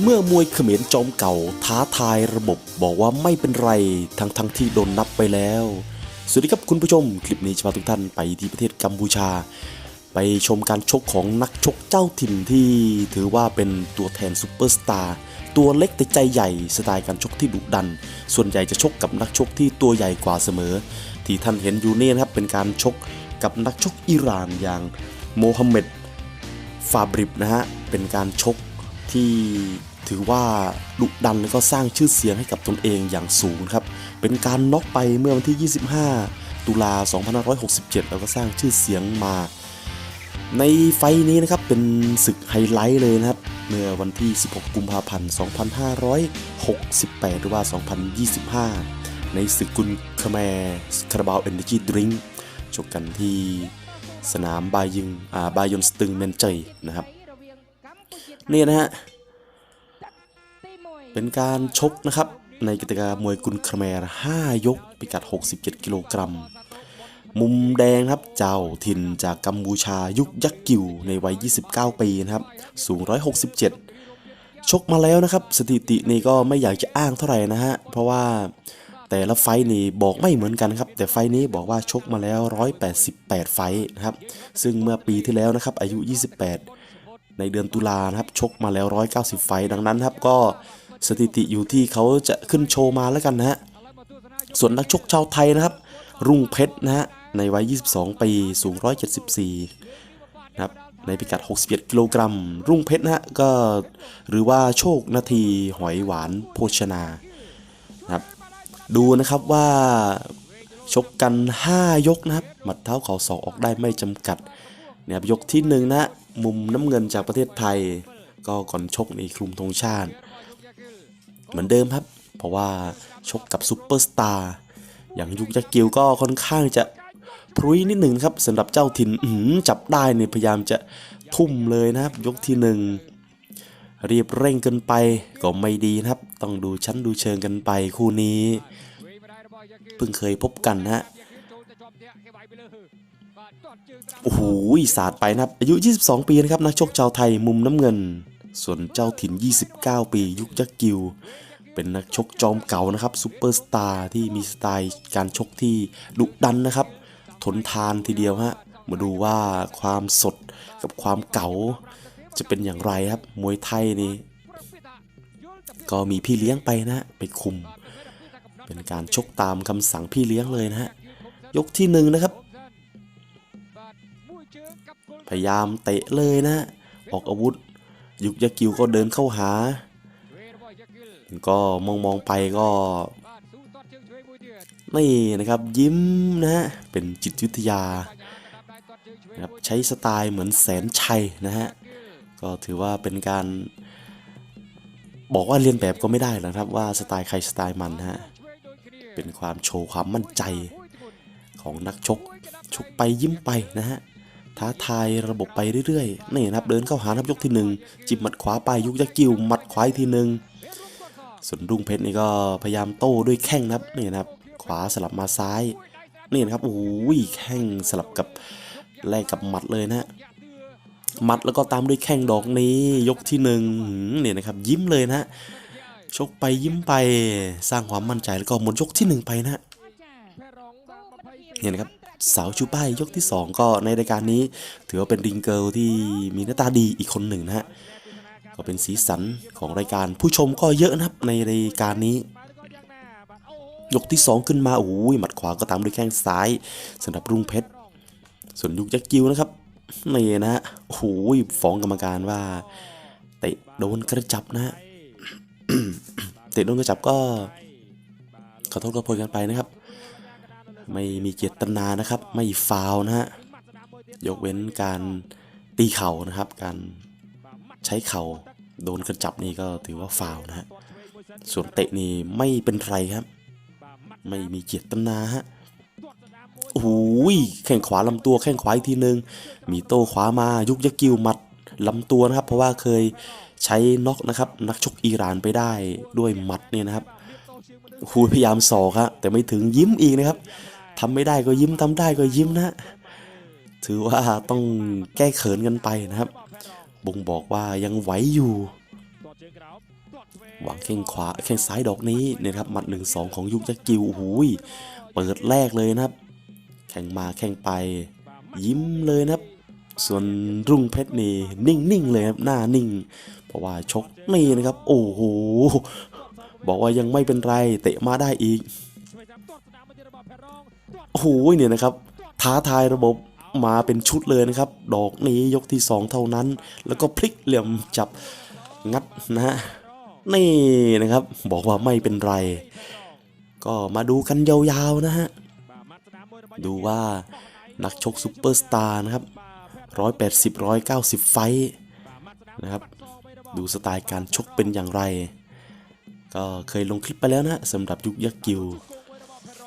เมื่อมวยเขมรจอมเก่าท้าทายระบบบอกว่าไม่เป็นไรทั้งทั้งที่โดนนับไปแล้ว สวัสดีครับคุณผู้ชม คลิปนี้จะพาทุกท่านไปที่ประเทศกัมพูชา ไปชมการชกของนักชกเจ้าถิ่นที่ถือว่าเป็นตัวแทนซูเปอร์สตาร์ตัวเล็กแต่ใจใหญ่สไตล์การชกที่ดุดัน ส่วนใหญ่จะชกกับนักชกที่ตัวใหญ่กว่าเสมอ ที่ท่านเห็นอยู่นี่นะครับเป็นการชกกับนักชกอิหร่านอย่างโมฮัมเหม็ดฟาบริบนะฮะเป็นการชก ที่ถือว่าดุดันแล้วก็สร้างชื่อเสียงให้กับตนเองอย่างสูงครับ เป็นการน็อกไปเมื่อวันที่ 25 ตุลา 2567 แล้วก็สร้างชื่อเสียงมา ในไฟล์นี้นะครับเป็นศึกไฮไลท์เลยนะครับ เมื่อวันที่ 16 กุมภาพันธ์ 2568 หรือว่า 2025 ในศึกกุลคาแมร์คาราบาวเอเนจีดริงชกกันที่สนามบายิงอ่าบายอนสตึงเมนเจยนะครับนี่นะฮะ เป็นการชกนะครับ ในกิจกรรมมวยกุลคาแมร์5ยกพิกัด 67 กิโลกรัม มุมแดงครับเจ้าถิ่นจากกัมพูชายุคยักษ์กิวในวัย 29 ปีนะครับ สูง 167 ชกมาแล้วนะครับ สถิตินี่ก็ไม่อยากจะอ้างเท่าไหร่นะฮะ เพราะว่าแต่ละไฟนี่บอกไม่เหมือนกันครับ แต่ไฟนี้บอกว่าชกมาแล้ว 188 ไฟนะครับ ซึ่งเมื่อปีที่แล้วนะครับอายุ 28 ในเดือนตุลานะครับชกมาแล้ว 190 ไฟดังนั้นครับก็ สถิติอยู่ที่เขาจะขึ้นโชว์มาแล้วกันนะฮะส่วนนักชกชาวไทยนะครับ รุ่งเพชรนะฮะในวัย 22 ปี สูง 174 นะครับ ในพิกัด 61 กิโลกรัม รุ่งเพชรนะฮะ ก็หรือว่าโชคนาทีหอยหวานโภชนานะครับ ดูนะครับว่าชกกัน 5 ยกนะครับ หมัดเท้าเข่าศอกออกได้ไม่จำกัดเนี่ยยกที่หนึ่งนะฮะมุมน้ำเงินจากประเทศไทย ก็ก่อนชกในคลุมธงชาติ เหมือนเดิมครับ เพราะว่าชกกับซูเปอร์สตาร์อย่างยุกยักกิวก็ค่อนข้างจะพรุยนิดหนึ่งครับสำหรับเจ้าถิ่นจับได้เนี่ยพยายามจะทุ่มเลยนะครับ ยกที่หนึ่งรีบเร่งเกินไปก็ไม่ดีนะครับ ต้องดูชั้นดูเชิงกันไปคู่นี้ เพิ่งเคยพบกันนะฮะโอ้โหสาดไปนะครับ อายุ 22 ปีนะครับนักชกชาวไทยมุมน้ำเงิน ส่วนเจ้าถิ่น 29 ปี ยุคยักกิว เป็นนักชกจอมเก่านะครับซูเปอร์สตาร์ที่มีสไตล์การชกที่ดุดันนะครับ ทนทานทีเดียวฮะมาดูว่าความสดกับความเก่า จะเป็นอย่างไรครับ มวยไทยนี่ก็มีพี่เลี้ยงไปนะไปคุม เป็นการชกตามคำสั่งพี่เลี้ยงเลยนะฮะยกที่หนึ่งนะครับ พยายามเตะเลยนะ ออกอาวุธ ยุกยากิวก็เดินเข้าหา ก็มองมองๆไปก็นี่นะครับยิ้มนะฮะเป็นจิตวิทยานะครับใช้สไตล์เหมือนแสนชัยนะฮะก็ถือว่าเป็นการบอกว่าเรียนแบบก็ไม่ได้หรอกครับว่าสไตล์ใครสไตล์มันฮะเป็นความโชว์ความมั่นใจของนักชกชกไปยิ้มไปนะฮะท้าทายระบบไปเรื่อยๆนี่นะครับเดินเข้าหานับยกที่หนึ่งจิบหมัดขวาไปยุกยักกิ้วหมัดขวาอีกทีหนึ่ง ส่วนรุ่งเพชรนี่ก็พยายามโต้ด้วยแข้งนะครับนี่นะครับ ขวาสลับมาซ้ายนี่นะครับโอ้ยแข้งสลับกับแลกกับหมัดเลยนะฮะหมัดแล้วก็ตามด้วยแข้งดอกนี้ยกที่หนึ่งเนี่ยนะครับ ยิ้มเลยนะฮะชกไปยิ้มไปสร้างความมั่นใจแล้วก็หมดยกที่หนึ่งไปนะฮะเนี่ยนะครับสาวชูป้ายยกที่สองก็ในรายการนี้ ถือว่าเป็นริงเกิลที่มีหน้าตาดีอีกคนหนึ่งนะฮะ ก็เป็นสีสันของรายการผู้ชมก็เยอะนะครับในรายการนี้ ยกที่ 2 ขึ้นมาโอ้ยหมัดขวาก็ตามด้วยแข้งซ้ายสำหรับรุ่งเพชรส่วนยุกยักษ์กิวนะครับนี่นะฮะโอ้โหฟ้องกรรมการว่าเตะโดนกระจับนะฮะเตะโดนกระจับก็ขอโทษขอโพยกันไปนะครับ ไม่มีเจตนานะครับ ไม่ฟาวนะฮะยกเว้นการตีเข่านะครับ การ ใช้เข่าโดนกระจับนี่ก็ถือว่าฟาวนะฮะ ส่วนเตะนี่ไม่เป็นไรครับ ไม่มีเจตนาฮะโอ้โหแข้งขวาลำตัวแข้งขวาอีกทีนึง มีโต้ขวามายุกยะกิวมัดลำตัวนะครับ เพราะว่าเคยใช้น็อกนะครับ นักชกอิหร่านไปได้ด้วยมัดเนี่ยนะครับโอ้โหพยายามสอกครับแต่ไม่ถึงยิ้มอีกนะครับทำไม่ได้ก็ยิ้มทำได้ก็ยิ้มนะ ถือว่าต้องแก้เขินกันไปนะครับ บ่งบอกว่ายังไหวอยู่หวังแข้งขวาแข้งซ้ายดอกนี้นะครับหมัดหนึ่งสองของยุกยักษ์กิวหูยเปิดแรกเลยนะครับ แข่งมาแข่งไป ยิ้มเลยนะครับ ส่วนรุ่งเพชรนี่นิ่งๆเลยครับหน้านิ่ง เพราะว่าชกนี่นะครับ โอ้โหบอกว่ายังไม่เป็นไรเตะมาได้อีกโอ้โหเนี่ยนะครับ ท้าทายระบบ มาเป็นชุดเลยนะครับ ดอกนี้ยกที่สองเท่านั้น แล้วก็พลิกเหลี่ยมจับงัดนะฮะนี่นะครับ บอกว่าไม่เป็นไร ก็มาดูกันยาวๆนะฮะ ดูว่านักชกซูเปอร์สตาร์นะครับ 180 190 ไฟนะครับ ดูสไตล์การชกเป็นอย่างไร ก็เคยลงคลิปไปแล้วนะสำหรับยุคยักษ์กิว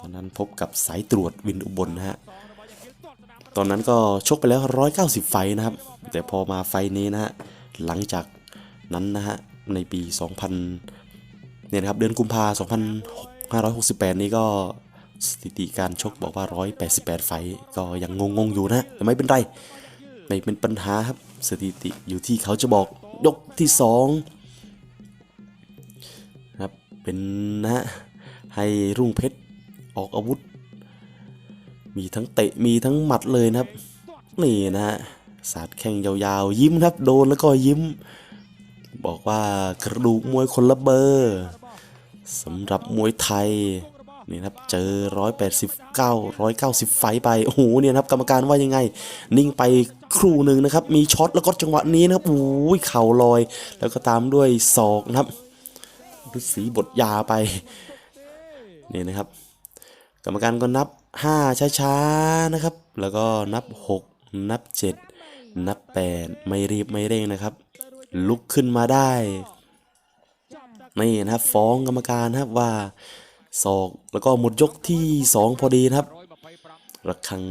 ตอนนั้นพบกับสายตรวจวินอุบลนะฮะ ตอนนั้นก็ชกไปแล้ว 190 ไฟนะครับ แต่พอมาไฟนี้นะฮะหลังจากนั้นนะฮะในปี 2000 เนี่ยนะครับเดือนกุมภา2568 นี้ก็สถิติการชกบอกว่า 188 ไฟก็ยังงงๆอยู่นะแต่ไม่เป็นไร ไม่เป็นปัญหาครับสถิติอยู่ที่เขาจะบอกยกที่2ครับเป็นนะฮะให้รุ่งเพชรออกอาวุธ มีทั้งเตะมีทั้งหมัดเลยนะครับ นี่นะฮะสาดแข้งยาวๆ ยิ้มครับ โดนแล้วก็ยิ้ม บอกว่ากระดูกมวยคนละเบอร์สำหรับมวยไทยนี่นะครับเจอ 189 190 ไฟไป โอ้โห เนี่ยครับกรรมการว่ายังไง นิ่งไปครู่หนึ่งนะครับ มีช็อตแล้วก็จังหวะนี้นะครับโอ้ยเข่าลอย แล้วก็ตามด้วยศอกนะครับฤาษีบทยาไป นี่นะครับ กรรมการก็นับ 5 ช้าๆนะครับ แล้วก็นับ 6 นับ 7 นับ 8 ไม่รีบไม่เร่งนะครับ ลุกขึ้นมาได้นี่นะครับ ฟ้องกรรมการครับว่าศอกแล้วก็หมดยกที่ 2 พอดีนะครับระฆัง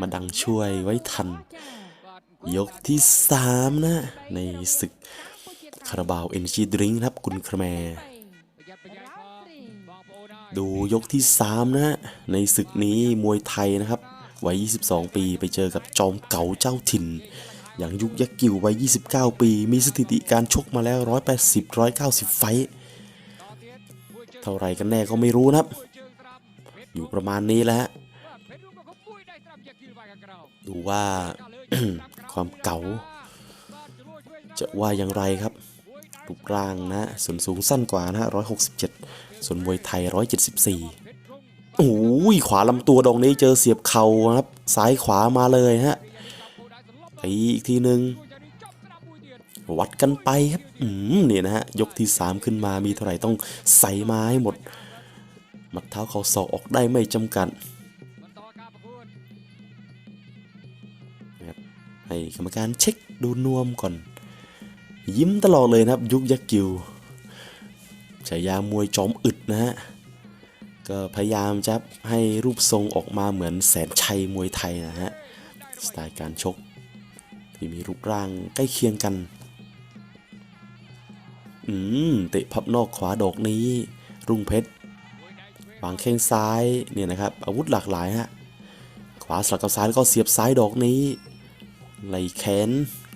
มาดังช่วยไว้ทัน ยกที่ 3 นะ ในศึกคาราบาวเอ็นจีดริงครับ คุณครแม ดูยกที่ 3 นะฮะ ในศึกนี้มวยไทยนะครับวัย 22 ปีไปเจอกับจอมเก่าเจ้าถิ่น อย่างยุคยักษ์กิววัย 29 ปี มีสถิติการชกมาแล้ว 180 190 ไฟท์เท่าไรกันแน่ก็ไม่รู้นะครับ อยู่ประมาณนี้แหละฮะดูว่าความเก่า จะว่าอย่างไรครับรูปร่างนะส่วนสูงสั้นกว่านะฮะ167 ส่วนมวยไทย 174 โอ้ยขวาลำตัวดองนี้เจอเสียบเข่าครับ ซ้ายขวามาเลยฮะตีอีกทีหนึ่งวัดกันไปครับ อืมเนี่ยนะฮะ ยกที่ 3 ขึ้นมามีเท่าไหร่ต้องใส่มาให้หมด มัดเท้าเขาศอกออกได้ไม่จำกัดครับให้กรรมการเช็คดูนวมก่อน ยิ้มตลอดเลยนะครับ ยุคยักกิว ฉายามวยจอมอึดนะฮะ ก็พยายามจะให้รูปทรงออกมาเหมือนแสนชัยมวยไทยนะฮะ สไตล์การชก ที่มีรูปร่างใกล้เคียงกัน อืมเตะพับนอกขวาดอกนี้ รุ่งเพชรวางแข้งซ้ายเนี่ยนะครับ อาวุธหลากหลายฮะ ขวาสลับกับซ้ายแล้วก็เสียบซ้ายดอกนี้ไหลแขน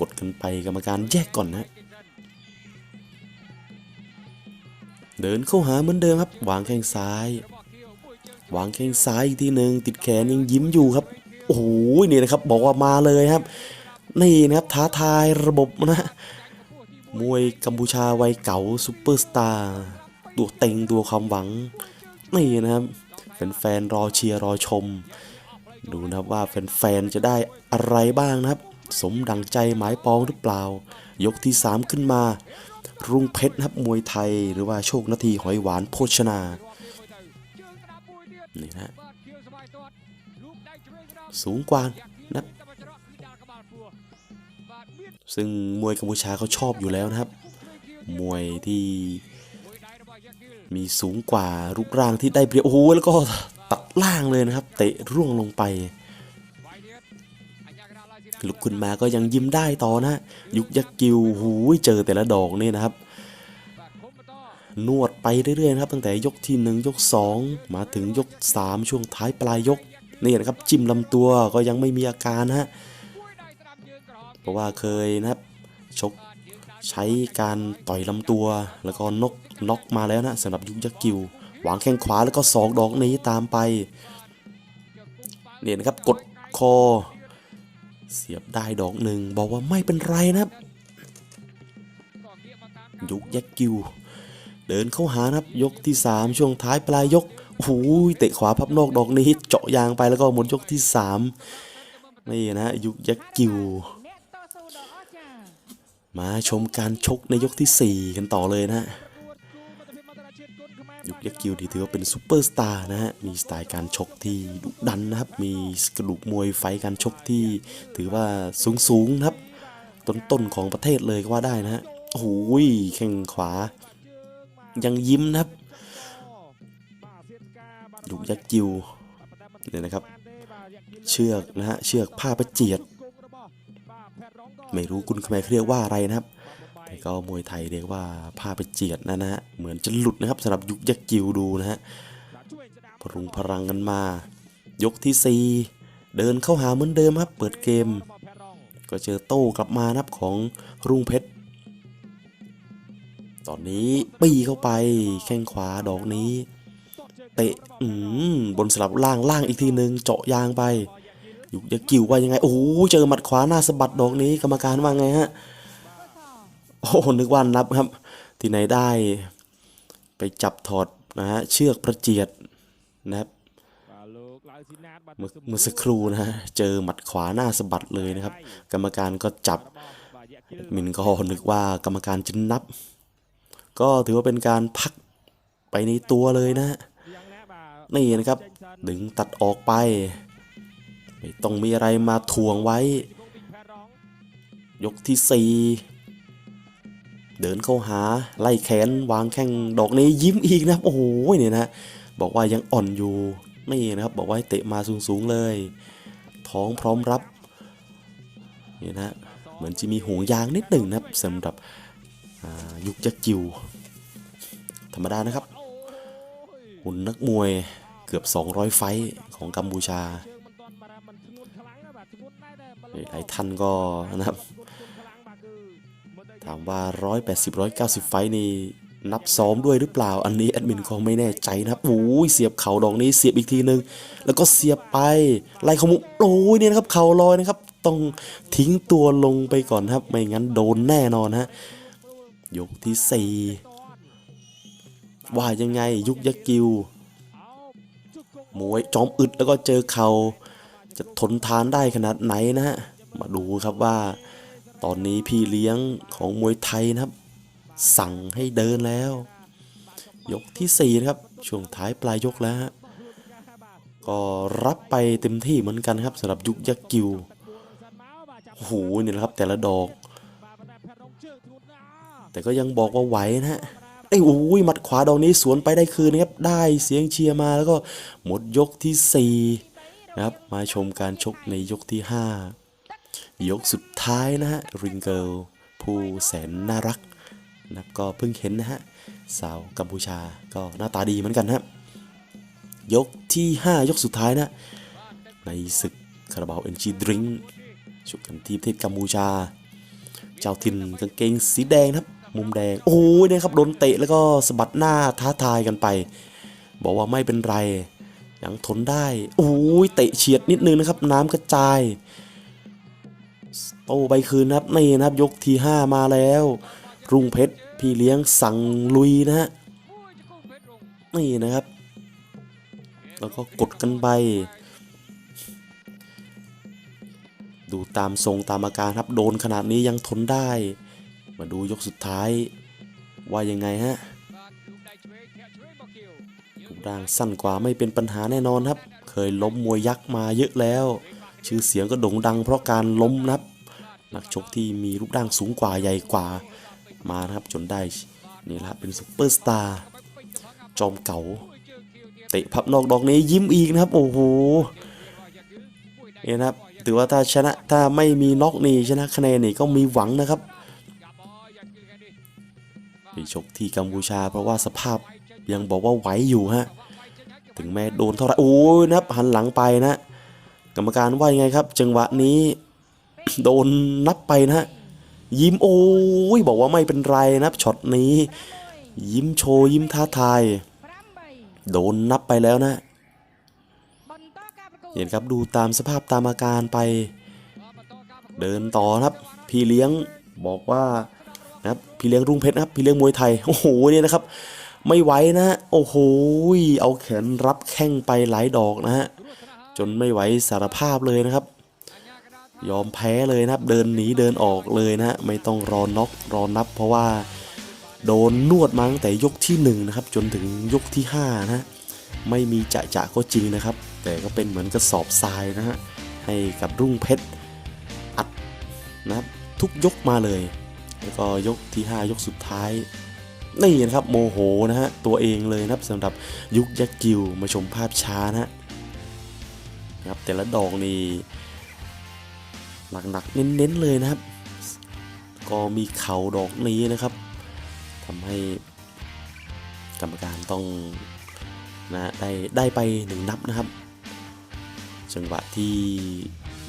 กดกันไปกรรมการแยกก่อนนะ เดินเข้าหาเหมือนเดิมครับ วางแข้งซ้าย วางแข้งซ้ายอีกทีหนึ่งติดแขนยังยิ้มอยู่ครับโอ้โหนี่นะครับบอกว่ามาเลยครับ นี่นะครับท้าทายระบบนะมวยกัมพูชาวัยเก่าซูเปอร์สตาร์ตัวเต็งตัวความหวัง นี่นะครับแฟนๆรอเชียร์รอชม ดูนะครับว่าแฟนๆจะได้อะไรบ้างนะครับ สมดังใจหมายปองหรือเปล่า ยกที่ 3 ขึ้นมา รุ่งเพชรนะครับมวยไทยหรือว่าโชคนาทีหอยหวานโภชนานี่นะสูงกว่านะซึ่งมวยกัมพูชาเขาชอบอยู่แล้วนะครับ มวยที่มีสูงกว่ารูปร่างที่ได้เปรียบโอ้โหแล้วก็ตัดล่างเลยนะครับ เตะร่วงลงไป ลุกขึ้นมาก็ยังยิ้มได้ต่อนะ ยุกยักกิวหูเจอแต่ละดอกนี่นะครับ นวดไปเรื่อยๆนะครับ ตั้งแต่ยกที่ 1 ยก 2 มาถึงยก 3 ช่วงท้ายปลายยกนี่นะครับจิ้มลำตัวก็ยังไม่มีอาการนะฮะเพราะว่าเคยนะครับชกใช้การต่อยลำตัว แล้วก็นกน็อกมาแล้วนะสำหรับยุกยักกิววางแข้งขวาแล้วก็สองดอกนี้ตามไปเนี่ยนะครับกดคอ เสียบได้ดอกหนึ่งบอกว่าไม่เป็นไรนะครับ ยุกยักกิว เดินเข้าหานะครับยกที่ 3 ช่วงท้ายปลายยกโอ้โหเตะขวาพับนอกดอกนี้เจาะยางไปแล้วก็หมดยกที่ 3 นี่นะยุกยักกิว มาชมการชกในยกที่ 4 กันต่อเลยนะ ยุกยักกิวที่ถือว่าเป็นซูเปอร์สตาร์นะฮะ มีสไตล์การชกที่ดุดันนะครับ มีกระดูกมวยไฟการชกที่ถือว่าสูงสูงนะครับ ต้นๆของประเทศเลยก็ว่าได้นะฮะ โอ้โหแข้งขวา ยังยิ้มนะครับยุกยักษ์กิวเนี่ยนะครับ เชือกนะฮะ เชือกผ้าประเจียด ไม่รู้คุณขมายเรียกว่าอะไรนะครับ ก็มวยไทยเรียกว่าผ้าไปเจียดนะนะฮะเหมือนจะหลุดนะครับสำหรับยุกยักษ์กิวดูนะฮะพรุงพลังกันมา ยกที่ 4 เดินเข้าหาเหมือนเดิมครับ เปิดเกม ก็เจอโต้กลับมานะครับของรุ่งเพชรตอนนี้ปีเข้าไปแข้งขวาดอกนี้ เตะอืมบนสลับล่างล่างอีกทีหนึ่งเจาะยางไปยุกยักษ์กิวว่ายังไงโอ้โหเจอหมัดขวาหน้าสะบัดดอกนี้กรรมการว่าไงฮะ โอ้โหนึกว่านับครับ ที่ไหนได้ไปจับถอดนะฮะเชือกประเจียดนะครับเมื่อสักครู่นะฮะเจอหมัดขวาหน้าสะบัดเลยนะครับ กรรมการก็จับมินก็นึกว่ากรรมการจะนับ ก็ถือว่าเป็นการพักไปในตัวเลยนะฮะนี่นะครับ ดึงตัดออกไป ไม่ต้องมีอะไรมาถ่วงไว้ ยกที่สี่ เดินเข้าหาไล่แขนวางแข้งดอกนี้ยิ้มอีกนะครับโอ้โหเนี่ยนะบอกว่ายังอ่อนอยู่นี่นะครับบอกว่าเตะมาสูงๆเลย ท้องพร้อมรับนี่นะเหมือนจะมีห่วงยางนิดหนึ่งนะครับสำหรับยุกยักษ์กิว ธรรมดานะครับหุ่นนักมวยเกือบ 200 ไฟของกัมพูชาหลายท่านก็นะครับ ถามว่า 180 190 ไฟนี่นับซ้อมด้วยหรือเปล่าอันนี้แอดมินก็ไม่แน่ใจนะครับโอ้ยเสียบเข่าดอกนี้เสียบอีกทีหนึ่งแล้วก็เสียบไปไล่ขมุโอ้ยเนี่ยนะครับเข่าลอยนะครับ ต้องทิ้งตัวลงไปก่อนครับ ไม่งั้นโดนแน่นอนฮะยกที่ 4 ว่ายังไงยุกยักกิวมวยจอมอึดแล้วก็เจอเขา่าจะทนทานได้ขนาดไหนนะฮะมาดูครับว่า ตอนนี้พี่เลี้ยงของมวยไทยนะครับ สั่งให้เดินแล้ว ยกที่ 4 นะครับ ช่วงท้ายปลายยกแล้วฮะก็รับไปเต็มที่เหมือนกันครับสำหรับยุกยักษ์กิวโอ้โหนี่แหละครับแต่ละดอก แต่ก็ยังบอกว่าไหวนะฮะไอ้โอ้ยหมัดขวาดอกนี้สวนไปได้คืนนะครับ ได้เสียงเชียร์มาแล้วก็หมดยกที่ 4 นะครับ มาชมการชกในยกที่ 5 ยกสุดท้ายนะฮะริงเกิลผู้แสนน่ารักนะก็เพิ่งเห็นนะฮะสาวกัมพูชาก็หน้าตาดีเหมือนกันนะยกที่ 5 ยกสุดท้ายนะ ในศึกคาราบาวเอ็นจีดริงชกกันที่ประเทศกัมพูชา เจ้าถิ่นกางเกงสีแดงนะครับ มุมแดง โอ้ยนี่ยครับโดนเตะแล้วก็สะบัดหน้าท้าทายกันไป บอกว่าไม่เป็นไร ยังทนได้ โอ้ยเตะเฉียดนิดนึงนะครับ น้ำกระจาย โตไปคืนนะครับนี่นะครับ ยกที่ 5 มาแล้ว รุ่งเพชรพี่เลี้ยงสั่งลุยนะฮะนี่นะครับ แล้วก็กดกันไป ดูตามทรงตามอาการครับโดนขนาดนี้ยังทนได้ มาดูยกสุดท้าย ว่ายังไงฮะรูปร่างสั้นกว่าไม่เป็นปัญหาแน่นอนครับ เคยล้มมวยยักษ์มาเยอะแล้ว ชื่อเสียงก็โด่งดังเพราะการล้มนับ นักชกที่มีรูปร่างสูงกว่าใหญ่กว่ามานะครับจนได้นี่แหละเป็นซุปเปอร์สตาร์จอมเก่าเตะพับนอกดอกนี้ยิ้มอีกนะครับ โอ้โหเนี่ยนะครับถือว่าถ้าชนะถ้าไม่มีน็อกนี่ชนะคะแนนนี่ก็มีหวังนะครับไปชกที่กัมพูชาเพราะว่าสภาพยังบอกว่าไหวอยู่ฮะถึงแม้โดนเท่าไหรโอ้ยนะครับหันหลังไปนะ กรรมการว่ายังไงครับ จังหวะนี้ โดนนับไปนะฮะยิ้มโอ้ยบอกว่าไม่เป็นไรนะครับช็อตนี้ ยิ้มโชว์ยิ้มท้าทาย โดนนับไปแล้วนะ เห็นครับดูตามสภาพตามอาการไป เดินต่อครับ พี่เลี้ยงบอกว่านะครับพี่เลี้ยงรุ่งเพชรนะครับพี่เลี้ยงมวยไทยโอ้โหเนี่ยนะครับ ไม่ไหวนะ โอ้โหเอาแขนรับแข้งไปหลายดอกนะฮะ จนไม่ไหวสารภาพเลยนะครับ ยอมแพ้เลยนะครับ เดินหนีเดินออกเลยนะฮะไม่ต้องรอน็อกรอนับ เพราะว่าโดนนวดมั้งแต่ยกที่หนึ่งนะครับจนถึงยกที่ห้านะฮะไม่มีจะจะก็จริงนะครับ แต่ก็เป็นเหมือนกระสอบทรายนะฮะให้กับรุ่งเพชรอัดนะครับทุกยกมาเลย แล้วก็ยกที่ 5 ยกสุดท้ายนี่นะครับโมโหนะฮะตัวเองเลยนะครับสำหรับยุคยักษ์กิวมาชมภาพช้านะฮะ นะครับแต่ละดอกนี่หนักๆเน้นๆเลยนะครับ ก็มีเข่าดอกนี้นะครับทำให้กรรมการต้องนะได้ได้ไปหนึ่งนับนะครับ จังหวะที่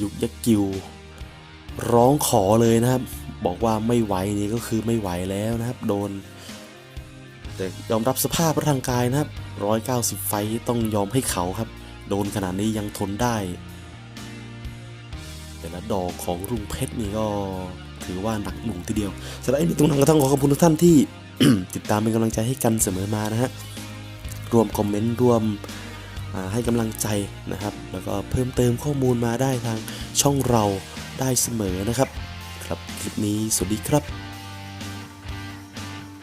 ยุคยักกิว ร้องขอเลยนะครับ บอกว่าไม่ไหวนี่ก็คือไม่ไหวแล้วนะครับ โดน แต่ยอมรับสภาพร่างกายนะครับ 190 ไฟต้องยอมให้เขาครับ โดนขนาดนี้ยังทนได้ แต่ละดอกของรุ่งเพชรนี่ก็ถือว่าหนักหน่วงทีเดียวสำหรับไอ้ตรงนั้นก็ต้องขอขอบคุณทุกท่านที่ ติดตามเป็นกำลังใจให้กันเสมอมานะฮะรวมคอมเมนต์รวมให้กำลังใจนะครับ แล้วก็เพิ่มเติมข้อมูลมาได้ทางช่องเราได้เสมอนะครับ ครับคลิปนี้สวัสดีครับ